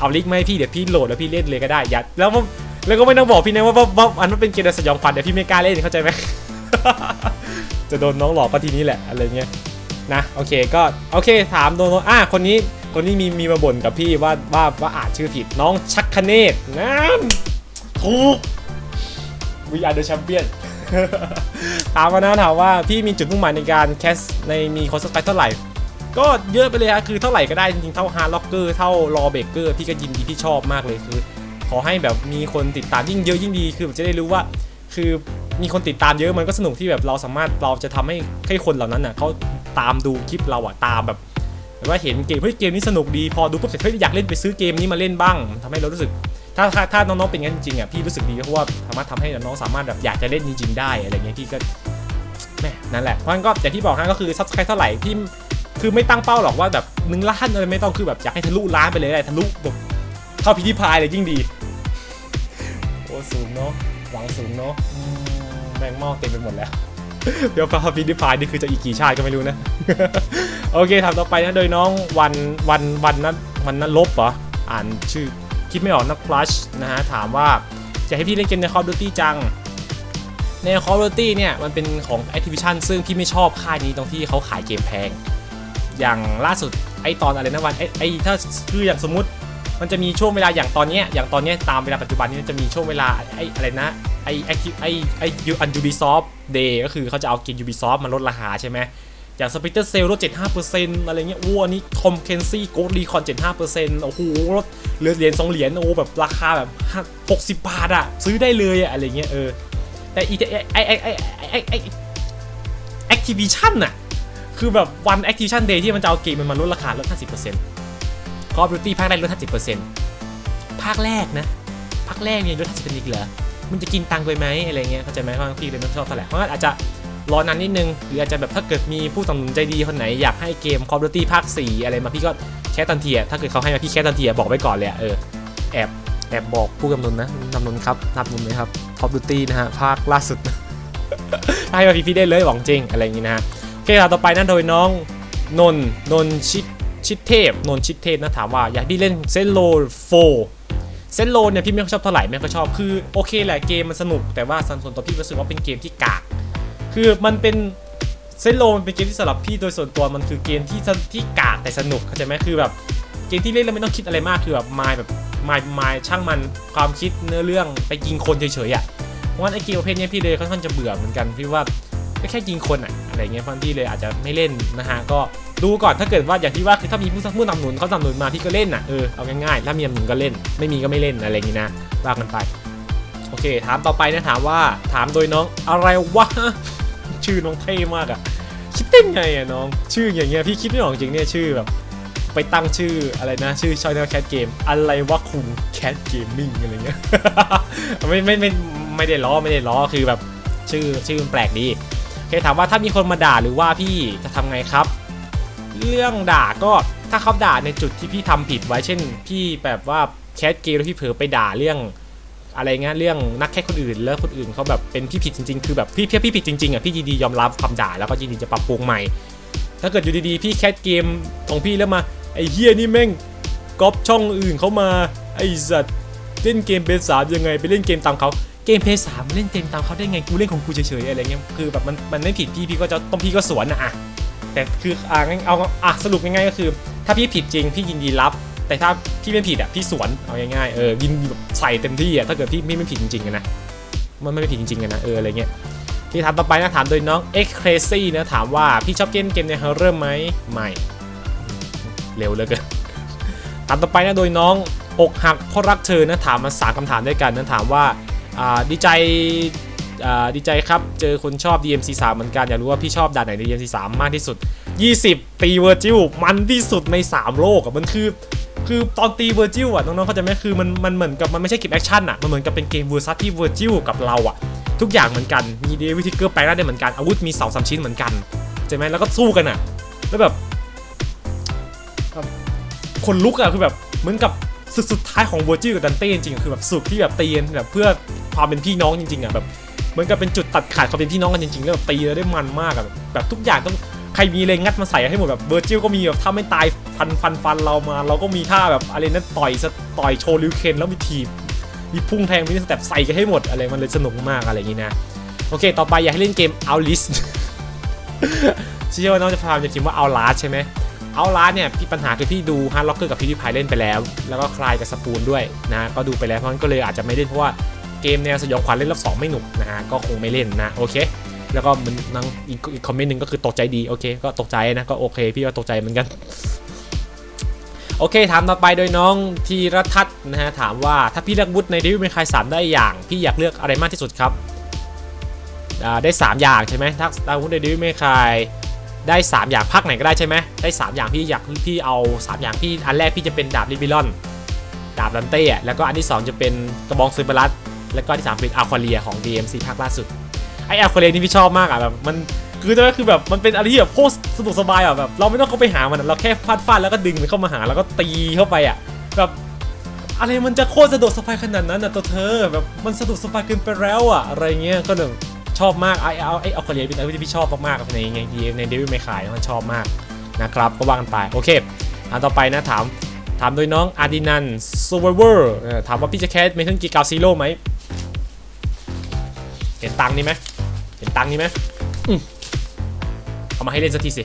เอาลิงก์มาให้พี่เดี๋ยวพี่โหลดแล้วพี่เล่นเลยก็ได้อย่าแล้วแล้วก็ไม่ต้องบอกพี่นะว่าว่าว่าอันนั้นเป็นเกมสยองขวัญเดี๋ยวพี่ไม่กล้าเล่นเข้าใจไหมจะโดนน้องหลอกก็ทีนี้แหละอะไรเงี้ยนะโอเคก็โอเคถามโดนอะคนนี้คนนี้มีมีมาบ่นกับพี่ว่าว่าว่าอ่านชื่อผิดน้องชักคเนตน้ำถูก We are the champion ถามมานะถามว่าพี่มีจุดมุ่งหมายในการแคสในมีคนสไครเท่าไหร่ ก็เยอะไปเลยฮะคือเท่าไหร่ก็ได้จริงๆเท่าฮาร์ล็อกเกอร์เท่ารอเบเกอร์พี่ก็ยินดีพี่ชอบมากเลยคือ ขอให้แบบมีคนติดตามยิ่งเยอะยิ่งดีคือจะได้รู้ว่า คือมีคนติดตามเยอะมันก็สนุกที่แบบเราสามารถเราจะทำให้ให้คนเหล่านั้นน่ะเขาตามดูคลิปเราอะตามแบบแบบว่าเห็นเกมเฮ้ยเกมนี้สนุกดีพอดูปุ๊บเสร็จเฮ้ยอยากเล่นไปซื้อเกมนี้มาเล่นบ้างทำให้เรารู้สึก ถ้าถ้าถ้าน้องๆเป็นงั้นจริงๆอะพี่รู้สึกดีเพราะว่าสามารถทำให้น้องๆสามารถแบบอยากจะเล่นจริงๆได้อะไรเงี้ยพี่ก็แม่นั่นแหละเพราะงั้นก็อย่างที่บอกฮะก็คือซับสไครต์เท่าไหร่พี่ คือไม่ตั้งเป้าหรอกว่าแบบหนึ่งล้านอะไรไม่ต้องคือแบบอยากให้ทะลุล้านไปเลยได้ทะลุแบบเท่าพิธีพายเลยยิ่งดี โอ้สูงเนาะหวังสูงเนาะแมงเมอเต็มไปหมดแล้ว เดี๋ยวพาพิธีพายนี่คือจะอีกกี่ชาติก็ไม่รู้นะ โอเคถามต่อไปนะโดยน้องวันวันวันนั้นวันนั้นลบเหรออ่านชื่อคิดไม่ออกนะคลัชนะฮะถามว่าจะให้พี่เล่นเกมใน Call of Duty จังใน Call of Duty เนี่ยมันเป็นของ Activision ซึ่งพี่ไม่ชอบค่ายนี้ตรงที่เขาขายเกมแพง อย่างล่าสุดไอตอนอะไรนะวันไอไอถ้าคืออย่างสมมติมันจะมีช่วงเวลาอย่างตอนเนี้ยอย่างตอนเนี้ยตามเวลาปัจจุบันนี้จะมีช่วงเวลาไออะไรนะไอไอไอไอยูอันยูบีซอฟเดย์ก็คือเขาจะเอาเกมยูบีซอฟมาลดราคาใช่ไหมอย่างสปิเตอร์เซลลด 75%อะไรเงี้ยอ้วนี่ทอมเคนซี่โกลดีคอน 75%โอ้โหลดเหลือเหรียญสองเหรียญโอ้แบบราคาแบบ 60 บาทอะซื้อได้เลยอะอะไรเงี้ยเออแต่อีไอไอไอไอไอไอแอคทิวิชั่นอะ คือแบบวัน Activision Day ที่มันจะเอาเกมมันมาลดราคาลด 50% Call of Duty ภาคแรกลด 50%ภาคแรกนะ ภาคแรกเนี่ยลด 50%อีกเหรอ มันจะกินตังค์ไปไหมอะไรเงี้ยเข้าใจไหมเพราะพี่เลยไม่ชอบเท่าไหร่เพราะงั้นอาจจะรอนานนิดนึง หรืออาจจะแบบถ้าเกิดมีผู้สนับสนุนใจดีคนไหนอยากให้เกม Call of Duty ภาค 4 อะไรมาพี่ก็แค่ทันทีอะถ้าเกิดเขาให้มาพี่แค่ทันทีอะบอกไว้ก่อนเลยเออแอบแอบบอกผู้กำหนดนะกำหนดครับนับนุนเลยครับ Call of Duty นะฮะภาคล่าสุดให้มาพี่พี่ได้เลยหวังจริงอะไรอย่างงี้นะฮะ เคครับต่อไปนั่นโดยน้องนนนนชิชิดเทพนนชิดเทพนะถามว่าอยากพี่เล่นเซนโลโฟเซนโลเนี่ยพี่ไม่ชอบเท่าไหร่ไม่ค่อยชอบคือโอเคแหละเกมมันสนุกแต่ว่าส่วนตัวพี่รู้สึกว่าเป็นเกมที่กาก คือมันเป็นเซนโลมันเป็นเกมที่สำหรับพี่โดยส่วนตัวมันคือเกมที่ที่กากแต่สนุกเข้าใจไหมคือแบบเกมที่เล่นแล้วไม่ต้องคิดอะไรมากคือแบบมายแบบมายมายช่างมันความคิดเนื้อเรื่องไปยิงคนเฉยๆอะเพราะว่าไอเกมประเภทนี้พี่เลยค่อนข้างจะเบื่อเหมือนกันพี่ว่า ก็แค่ยิงคนอะอะไรเงี้ยพี่เลยอาจจะไม่เล่นนะฮะก็ดูก่อนถ้าเกิดว่าอย่างที่ว่าคือถ้ามีผู้ผู้นำหนุนเขาสนับสนุนมาพี่ก็เล่นอะเออเอาง่ายๆถ้ามีนำหนุนก็เล่น ไม่มีก็ไม่เล่นอะไรอย่างงี้นะว่ากันไปโอเค ถามต่อไปนะถามว่าถามโดยน้องอะไรวะชื่อน้องเท่มากอะคิดได้ไงอะน้อง ชื่ออย่างเงี้ยพี่คิดไม่ออกจริงเนี่ยชื่อแบบไปตั้งชื่ออะไรนะ ชื่อชอยแนวแคทเกมอะไรวะคุงแคทเกมมิ่งอะไรเงี้ยไม่ไม่ไม่ไม่ได้ล้อไม่ได้ล้อคือแบบชื่อชื่อมันแปลกดี เคถามว่าถ้ามีคนมาด่าหรือว่าพี่จะทำไงครับ เรื่องด่าก็ถ้าเขาด่าในจุดที่พี่ทำผิดไว้เช่น พี่แบบว่าแคทเกมแล้วพี่เผลอไปด่าเรื่อง อะไรเงี้ยเรื่องนักแค่คนอื่นแล้วคนอื่นเขาแบบเป็นพี่ผิดจริงๆ คือแบบพี่เพี่พี่ผิดจริงๆอะพี่ยินดียอมรับคำด่าแล้วก็ยินดีจะปรับปรุงใหม่ ถ้าเกิดอยู่ดีๆพี่แคทเกมของพี่แล้วมาไอ้เฮียนี่แม่งก๊อปช่องอื่นเขามาไอ้สัตว์เล่นเกมเพย์สามยังไงไปเล่นเกมตามเขา เกมเพย์สามเล่นเกมตามเขาได้ไงกูเล่นของกูเฉยๆอะไรเงี้ยคือแบบมันมันไม่ผิดพี่พี่ก็จะต้องพี่ก็สวนนะอะแต่คืออ่างเอาอะสรุปง่ายๆก็คือ ถ้าพี่ผิดจริงพี่ยินดีรับ แต่ถ้าพี่ไม่ผิดอะพี่สวนเอาง่ายๆเออยินแบบใส่เต็มที่อะถ้าเกิดพี่ไม่ไม่ผิดจริงๆนะมันไม่ผิดจริงๆนะเอออะไรเงี้ยที่ถามต่อไปนะถามโดยน้อง X Crazy นะถามว่าพี่ชอบเล่นเกมในฮอร์เรอร์ไหมไม่เร็วเลยเกินถามต่อไปนะโดยน้องอกหักเพราะรักเธอนะถามมาสามคำถามด้วยกันนะถามว่า ดีใจดีใจครับ เจอคนชอบ DMC 3 เหมือนกัน อยากรู้ว่าพี่ชอบด่านไหนใน DMC 3 มากที่สุด 20 ตีเวอร์จิลมันที่สุดใน 3 โลกอะมันคือ คือตอนตีเวอร์จิลอะน้องๆเขาใจไหมคือมันมันเหมือนกับมันไม่ใช่เกมแอคชั่นอะมันเหมือนกับเป็นเกมเวอร์ซัสที่เวอร์จิลกับเราอะทุกอย่างเหมือนกัน มีเดวิทิเกอร์แปลงได้านได้เหมือนกัน อาวุธมี2อสชิ้นเหมือนกันเข้าใจไหมแล้วก็สู้กันอะแล้วแบบแบบคนลุกอะคือแบบเหมือนกับ สุดสุดท้ายของเวอร์จิลกับดันเต้จริงๆคือแบบสุดที่แบบตีกันแบบเพื่อความเป็นพี่น้องจริงๆอะแบบเหมือนกับเป็นจุดตัดขาดความเป็นพี่น้องกันจริงๆแล้วแบบตีแล้วได้มันมากอะแบบแบบทุกอย่างต้องใครมีอะไรงัดมาใส่ให้หมดแบบเบอร์จิลก็มีแบบถ้าไม่ตายฟันฟันฟันเรามา เราก็มีท่าแบบอะไรนั้นต่อยสต่อยโชว์ลิวเคนแล้วมีทีบมีพุ่งแทงมีสเต็ปใส่กันให้หมดอะไรมันเลยสนุกมากอะไรอย่างนี้นะโอเค ต่อไปอยากให้เล่นเกม Outlist เชื่อว่าน้องจะพยายามจะพิมพ์ว่า Outlast ใช่ไหม Outlast เนี่ยพี่ปัญหาคือพี่ดู Hard Locker กับพี่ดิพายเล่นไปแล้ว แล้วก็คลายกับสปูนด้วยนะก็ดูไปแล้วเพราะงั้นก็เลยอาจจะไม่เล่นเพราะว่าเกมแนวสยองขวัญเล่นรอบสองไม่หนุกนะฮะก็คงไม่เล่นนะโอเค แล้วก็มันนังอีกอีกคอมเมนต์หนึ่งก็คือตกใจดีโอเค ก็ตกใจนะก็โอเค พี่ก็ตกใจเหมือนกันโอเคถามต่อไปโดยน้องธีรทัศน์นะฮะถามว่าถ้าพี่เลือกวุฒิในดิวิเมคายสามได้อย่าง พี่อยากเลือกอะไรมากที่สุดครับได้ 3 อย่างใช่ไหมถ้าถ้าวุฒิในดิวิเมคาย ได้ 3 อย่างภาคไหนก็ได้ใช่ไหมได้ 3 อย่างพี่อยากพี่เอา 3 อย่างพี่อันแรกพี่จะเป็นดาบลิบิลอน ดาบลันเต้อะแล้วก็อันที่ 2 จะเป็นกระบองซูเปอร์ลัสแล้วก็ที่3เป็นอาควาเรียของ DMC ภาคล่าสุดไอแอลโคเลนนี่พี่ชอบมากอะแบบมันคือตอนแรกคือแบบมันเป็นอะไรที่แบบโคตรสนุกสบายอะแบบเราไม่ต้องเข้าไปหามันเราแค่ฟาดฟาดแล้วก็ดึงมันเข้ามาหาแล้วก็ตีเข้าไปอะแบบอะไรมันจะโคตรสะดวกสบายขนาดนั้นอะตัวเธอแบบมันสะดวกสบายเกินไปแล้วอะอะไรเงี้ยก็แบบ ชอบมากไอเอาไอแอลโคเลนเป็นอะไรที่พี่ชอบมากๆในในในเดวิดไม่ขายมันชอบมากนะครับก็ว่ากันไปโอเคอันต่อไปนะถามถามโดยน้องอาดินันซูเวอร์ถามว่าพี่จะแคสเมทัลกีกาซีโร่ไหมเห็นตังนี่ไหมเห็นตังนี่ไหมเอามาให้เล่นสักทีสิ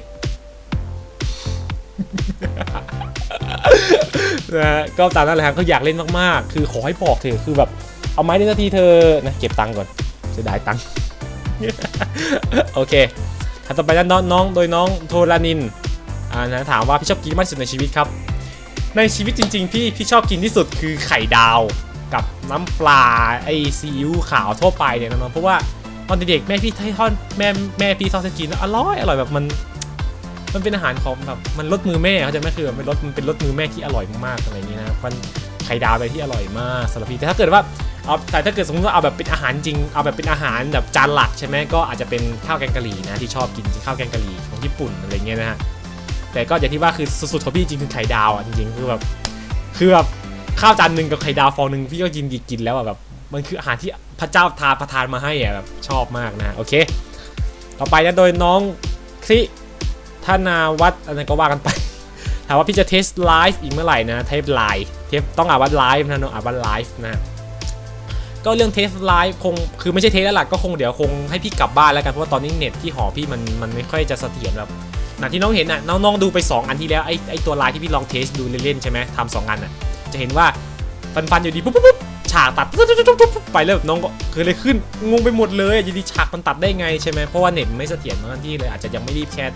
นะก็ตามนั้นแหละครับเขาอยากเล่นมากๆ คือขอให้บอกเถอะคือแบบเอาไม้เล่นสักทีเธอนะเก็บตังก่อนจะได้ตังค์ โอเคถัดต่อไปนั้นน้องโดยน้องโทรานินอ่านะถามว่าพี่ชอบกินมากที่สุดในชีวิตครับ ในชีวิตจริง ๆ พี่พี่ชอบกินที่สุดคือไข่ดาวกับน้ำปลาไอซีอิ๊วขาวทั่วไปเนี่ยน้องๆเพราะว่าตอนเด็กๆแม่พี่ทอดแม่แม่พี่ทอดให้กินอร่อยอร่อยแบบมันมันเป็นอาหารของแบบมันรสมือแม่เขาใจไหมคือมันรสมันเป็นรสมือแม่ที่อร่อยมากๆอะไรอย่างนี้นะมันไข่ดาวไรที่อร่อยมากสำหรับพี่แต่ถ้าเกิดว่า เอาแต่ถ้าเกิดสมมติว่าเอาแบบเป็นอาหารจริง เอาแบบเป็นอาหารแบบจานหลักใช่ไหมก็อาจจะเป็นข้าวแกงกะหรี่นะที่ชอบกินข้าวแกงกะหรี่ของญี่ปุ่นอะไรเงี้ยนะฮะแต่ก็อย่างที่ว่าคือสุดๆของพี่จริงคือไข่ดาวอะจริงๆคือแบบคือแบบข้าวจานหนึ่งกับไข่ดาวฟองหนึ่งพี่ก็กินกินแล้วอะแบบมันคืออาหารที่พระเจ้าทาประทานมาให้อะแบบชอบมากนะโอเค ต่อไปนะโดยน้องคริธนาวัฒน์อะไรก็ว่ากันไปถามว่าพี่จะเทสไลฟ์อีกเมื่อไหร่นะเทปไลฟ์เทปต้องอ่านว่าไลฟ์นะน้องอ่านว่าไลฟ์นะ ก็เรื่องเทสไลฟ์คงคือไม่ใช่เทสแล้วล่ะก็คงเดี๋ยวคงให้พี่กลับบ้านแล้วกันเพราะว่าตอนนี้เน็ตที่หอพี่มันมันไม่ค่อยจะเสถียรแบบหนักที่น้องเห็นน่ะน้องๆดูไป 2 อันที่แล้วไอไอตัวไลน์ที่พี่ลองเทสดูเล่นๆใช่ไหมทำสองอันน่ะจะเห็นว่าฟันฟันอยู่ดีปุ๊บปุ๊บฉากตัดไปแล้วแบบน้องก็คืออะไรขึ้นงงไปหมดเลยอยู่ดีฉากมันตัดได้ไงใช่ไหมเพราะว่าเน็ตไม่เสถียรบางที่เลยอาจจะยังไม่รีบแชท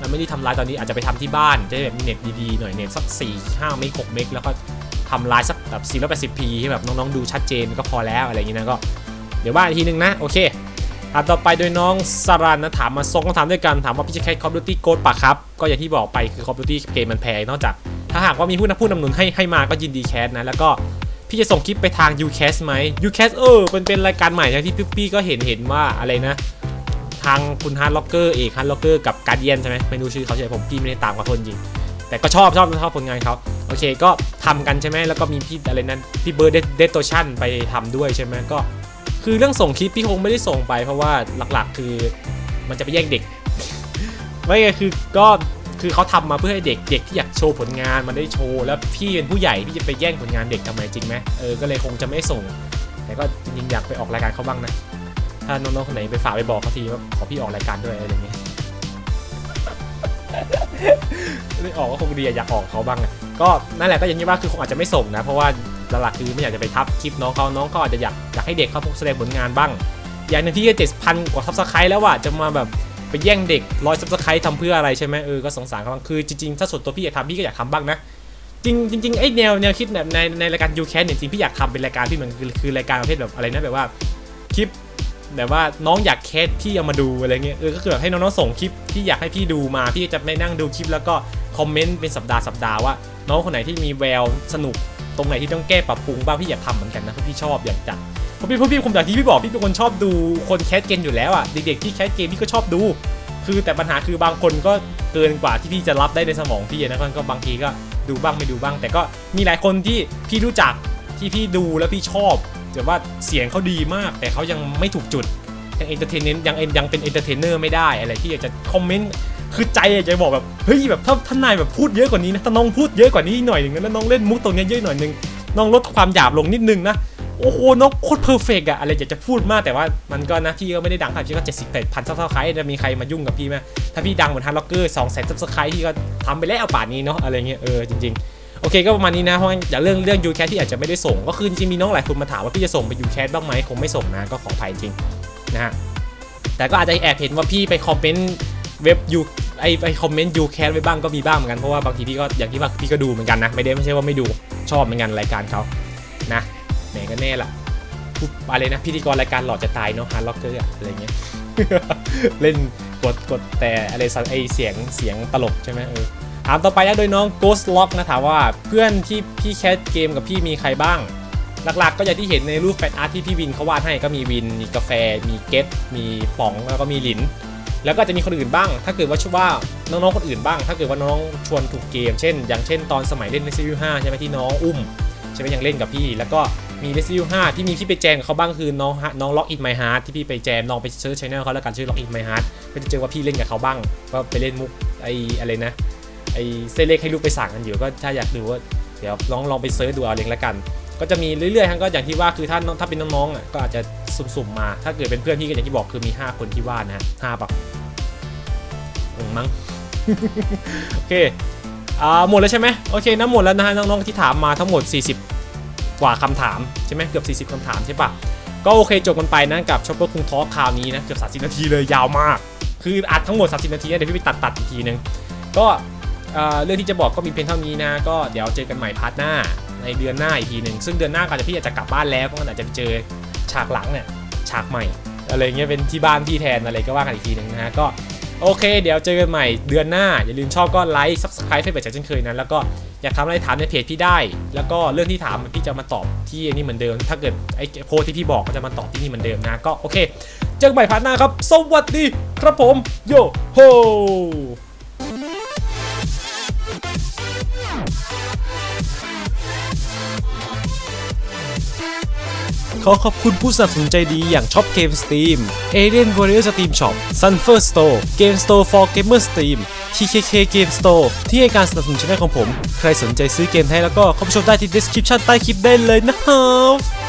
มันไม่ได้ทำไลน์ตอนนี้อาจจะไปทำที่บ้านจะแบบมีเน็ตดีๆหน่อยเน็ตสัก4 5เมก6เมกแล้วก็ ทำไลน์สักแบบ 480p ให้แบบน้องๆดูชัดเจนก็พอแล้วอะไรอย่างนี้นะก็เดี๋ยวว่าอีกทีหนึงนะ โอเคถามต่อไปโดยน้องสรันนะถามมาสองคำถามด้วยกันถามว่าพี่จะแคส Call of Duty Ghost ปะครับ ก็อย่างที่บอกไปคือ Call of Duty เกมมันแพงนอกจากถ้าหากว่ามีผู้นำผู้นำหนุนให้ให้มาก็ยินดีแคสนะแล้วก็พี่จะส่งคลิปไปทาง Ucast ไหม u c a s เออเป็นเป็นรายการใหม่นะที่พี่พี่ก็เห็นเห็นว่าอะไรนะ ทางคุณฮาร์ดล็อกเกอร์เอกฮาร์ดล็อกเกอร์กับการเดียนใช่ไหมไม่รู้ชื่อเขาใช่ผมพี่ไม่ได้ตามกับคนจริง แต่ก็ชอบชอบชอบผลงานเขาโอเคก็ทำกันใช่ไหมแล้วก็มีพี่อะไรนั้นพี่เบิร์ดเดตโตชันไปทำด้วยใช่ไหมก็ คือเรื่องส่งคลิปพี่คงไม่ได้ส่งไป เพราะว่าหลักๆ คือมันจะไปแย่งเด็กไม่ไงคือก็คือเขาทำมาเพื่อให้เด็กเด็กที่อยากโชว์ผลงานมันได้โชว์แล้วพี่เป็นผู้ใหญ่พี่จะไปแย่งผลงานเด็กทำไมจริงไหมเออก็เลยคงจะไม่ส่ง แต่ก็จริงๆอยากไปออกรายการเขาบ้างนะถ้าน้องๆคนไหนไปฝากไปบอกเขาทีว่าขอพี่ออกรายการด้วยอะไรอย่างเงี้ย ไม่ออกก็คงดีอะอยากออกเขาบ้างอะก็นั่นแหละก็อย่างที่ว่าคือคงอาจจะไม่ส่งนะ เพราะว่าหลักๆคือไม่อยากจะไปทับคลิปน้องเขาน้องเขาอาจจะอยากอยากให้เด็กเขาแสดงผลงานบ้าง อย่างหนึ่งที่เจ็ดพันกว่าซับสไครต์แล้วอะจะมาแบบไปแย่งเด็กร้อยซับสไครต์ทำเพื่ออะไรใช่ไหมเออก็สงสารเขาบ้างคือจริงๆถ้าส่วนตัวพี่อยากทำพี่ก็อยากทำบ้างนะจริงจริงไอ้แนวแนวคิดแบบในในรายการยูแคสเนี่ยจริงพี่อยากทำเป็นรายการที่มันคือคือรายการประเภทแบบอะไรนะแบบว่า แบบว่าน้องอยากแคสพี่เอามาดูอะไรเงี้ยเออก็คือแบบให้น้องๆส่งคลิปที่อยากให้พี่ดูมาพี่จะไม่นั่งดูคลิปแล้วก็คอมเมนต์เป็นสัปดาห์สัปดาห์ว่า น้องคนไหนที่มีแววสนุกตรงไหนที่ต้องแก้ปรับปรุงบ้างพี่อยากทำเหมือนกันนะเพราะพี่ชอบอยากจัดเพราะพี่เพราะพี่ผมอย่างที่พี่บอกพี่เป็นคนชอบดูคนแคสเกมอยู่แล้วอะเด็กๆที่แคสเกมพี่ก็ชอบดู คือแต่ปัญหาคือบางคนก็เกินกว่าที่พี่จะรับได้ในสมองพี่นะก็บางทีก็ดูบ้างไม่ดูบ้าง แต่ก็มีหลายคนที่พี่รู้จักที่พี่ดูแล้วพี่ชอบ แต่ว่าเสียงเขาดีมาก แต่เขายังไม่ถูกจุด ยังเอนเตอร์เทนเนนยังยังเป็นเอนเตอร์เทนเนอร์ไม่ได้อะไรที่อยากจะคอมเมนต์คือใจอยากจะบอกแบบเฮ้ยแบบถ้าท่านนายแบบพูดเยอะกว่านี้นะถ้าน้องพูดเยอะกว่านี้หน่อยหนึ่งนะแล้วน้องเล่นมุกตรงนี้เยอะหน่อยหนึ่งน้องลดความหยาบลงนิดนึงนะโอ้โหน้องโคตรเพอร์เฟกอะอะไรอยากจะพูดมากแต่ว่ามันก็นะพี่ก็ไม่ได้ดังขนาดพี่ก็เจ็ดสิบแปดพันซับสไครต์จะมีใครมายุ่งกับพี่ไหมถ้าพี่ดังเหมือนฮันล็อกเกอร์สองแสนซับสไครต์พี่ก็ทำไปแล้วป่านนี้เนาะอะไรเงี้ยเออจริงๆ โอเคก็ประมาณนี้นะเพราะงั้นอย่าเรื่องเรื่องยูแคสที่อาจจะไม่ได้ส่ง ก็คือจริงมีน้องหลายคนมาถามว่าพี่จะส่งไปยูแคสบ้างไหมคงไม่ส่งนะก็ขออภัยจริงนะฮะแต่ก็อาจจะแอบเห็นว่าพี่ไปคอมเมนต์เว็บยูไอไปคอมเมนต์ยูแคสไว้บ้างก็มีบ้างเหมือนกันเพราะว่าบางทีพี่ก็อย่างที่ว่าพี่ก็ดูเหมือนกันนะไม่ได้ไม่ใช่ว่าไม่ดูชอบเหมือนกันรายการเขานะไหนก็แน่ละอะไรนะพิธีกรรายการหล่อจะตายเนาะฮาร์ล็อกเกอร์อะไรเงี้ยเล่นกดกดแต่อะไรสักไอเสียงเสียงตลกใช่ไหมเออ ถามต่อไปนะโดยน้อง Ghost Lock นะถามว่าเพื่อนที่พี่แคสเกมกับพี่มีใครบ้าง หลักๆ ก็อย่างที่เห็นในรูปแฟนอาร์ตที่พี่วินเขาวาดให้ก็มีวิน มีกาแฟ มีเกตมีป๋องแล้วก็มีหลิน แล้วก็จะมีคนอื่นบ้าง ถ้าเกิดว่าชื่อว่าน้องๆคนอื่นบ้าง ถ้าเกิดว่าน้องชวนถูกเกม เช่น อย่างเช่นตอนสมัยเล่น Resident Evil 5ใช่ไหมที่น้องอุ้มใช่ไหมยังเล่นกับพี่ แล้วก็มี Resident Evil 5ที่มีพี่ไปแจมเขาบ้างคือน้องฮะน้อง Lock in My Heart ที่พี่ไปแจมลองไปเซิร์ชช anel เขาแล้วกันชื่อ Lock in My Heart ก็จะเจอว่าพี่เล่นกับเขาบ้างก็ไปเล่นมุกไออะไรนะ ไอเส้นเล็กให้ลูกไปสั่งกันอยู่ก็ถ้าอยากดูก็เดี๋ยวลองลองไปเซิร์ชดูเอาเองละกัน ก็จะมีเรื่อยๆทั้งก็อย่างที่ว่าคือถ้าถ้าเป็นน้องๆอะก็อาจจะสุ่มๆมา ถ้าเกิดเป็นเพื่อนพี่ก็อย่างที่บอกคือมี 5 คนที่ว่านะฮะห้าปะอืมมั้งโอเคอ่าหมดแล้วใช่ไหมโอเคนะหมดแล้วนะฮะน้องๆที่ถามมาทั้งหมด 40 กว่าคำถามใช่ไหมเกือบ 40คำถามใช่ปะก็โอเคจบกันไปนะกับช็อปเปอร์คุงทอคราวนี้นะเกือบ30 นาทีเลยยาวมาก คืออัดทั้งหมด 30 นาทีเดี๋ยวพี่ไปตัดตัดอีกทีนึงก็ เรื่องที่จะบอกก็มีเพียงเท่านี้นะ ก็เดี๋ยวเจอกันใหม่พาร์ทหน้าในเดือนหน้าอีกทีหนึ่งซึ่งเดือนหน้าก็อาจจะพี่อาจจะกลับบ้านแล้วก็อาจจะไปเจอฉากหลังเนี่ยฉากใหม่อะไรเงี้ยเป็นที่บ้านที่แทนอะไรก็ว่ากันอีกทีหนึ่งนะฮะก็โอเค เดี๋ยวเจอกันใหม่เดือนหน้า อย่าลืมชอบก็ไลค์ซับสไครต์เฟซบุ๊กเช่นเคยนะแล้วก็อยากถามอะไรถามในเพจพี่ได้ แล้วก็เรื่องที่ถามพี่จะมาตอบที่นี่เหมือนเดิม ถ้าเกิดไอ้โพสต์ที่พี่บอกก็จะมาตอบที่นี่เหมือนเดิมนะก็โอเค เจอกันใหม่พาร์ทหน้าครับ สวัสดีครับผมโยโฮ ขอขอบคุณผู้สนับสนุนใจดีอย่างช็อปเกมสตรีม Alien Warrior Steam Shop Sunfer Store Game Store for Gamer Steam TKK Game Store ที่ให้การสนับสนุนช่องของผม ใครสนใจซื้อเกมไทยแล้วก็เข้าไปชมได้ที่ description ใต้คลิปได้เลยนะครับ